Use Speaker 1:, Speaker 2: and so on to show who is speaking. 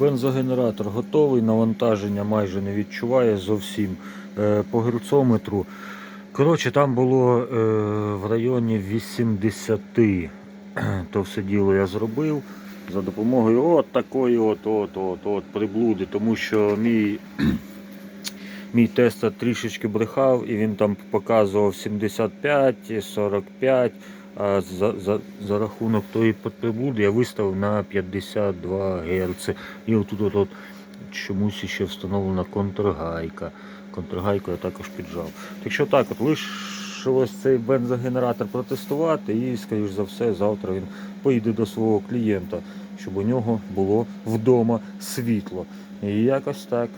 Speaker 1: Бензогенератор готовий, навантаження майже не відчуває зовсім Е, по герцометру. Коротше, там було е, в районі 80. То все діло я зробив за допомогою от такої от, от, от, от приблуди, тому що мій, мій тестер трішечки брехав і він там показував 75, 45. А за, за, за рахунок тої приблуди я виставив на 52 Гц. І отут от, от чомусь ще встановлена контргайка. Контргайку я також піджав. Так що так, от лишилось цей бензогенератор протестувати і, скоріш за все, завтра він поїде до свого клієнта, щоб у нього було вдома світло. І якось так.